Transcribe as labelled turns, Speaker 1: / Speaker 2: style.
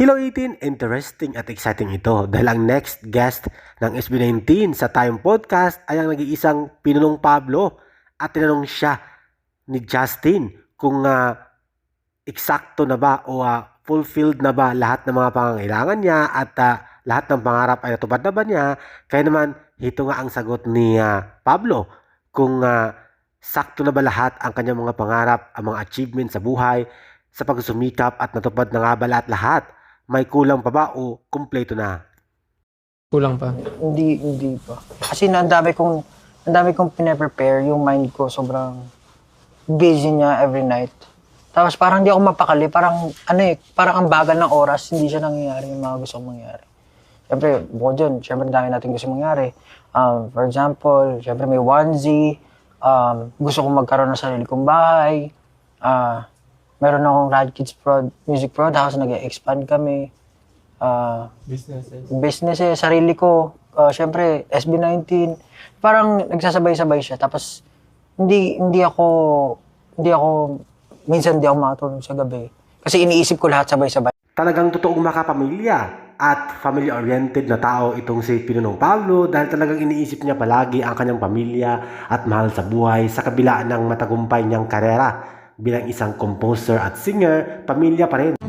Speaker 1: Hello 18, interesting at exciting ito dahil ang next guest ng SB19 sa Time Podcast ay ang nag-iisang Pinunong Pablo at tinanong siya ni Justin kung ah, eksakto na ba o ah, fulfilled na ba lahat ng mga pangangailangan niya at ah, lahat ng pangarap ay natupad na ba niya. Kaya naman, ito nga ang sagot ni ah, Pablo kung ah, sakto na ba lahat ang kanyang mga pangarap, ang mga achievements sa buhay, sa pagsumikap at natupad na nga ba lahat-lahat? May kulang pa ba o kumpleto na?
Speaker 2: Kulang pa.
Speaker 3: Hindi, hindi pa. Kasi na, ang dami kong, ang dami kong pinaprepare. Yung mind ko sobrang busy niya every night. Tapos parang hindi ako mapakali. Parang, ano eh, parang ang bagal ng oras. Hindi siya nangyayari yung mga gusto kong mangyari. Siyempre, bukod dyan, siyempre ang dami natin gusto mangyari. Um, for example, siyempre may onesie. Um, gusto kong magkaroon ng sarili kong bahay. Ah, meron akong Rad Kids Prod, Music Prod House, nag-expand kami. Ah,
Speaker 2: Businesses.
Speaker 3: business eh, sarili ko, uh, syempre, SB19, parang nagsasabay-sabay siya. Tapos, hindi, hindi ako, hindi ako, minsan hindi ako makatulog sa gabi. Kasi iniisip ko lahat sabay-sabay.
Speaker 1: Talagang totoong makapamilya at family-oriented na tao itong si Pinunong Pablo dahil talagang iniisip niya palagi ang kanyang pamilya at mahal sa buhay sa kabila ng matagumpay niyang karera bilang isang composer at singer, pamilya pa rin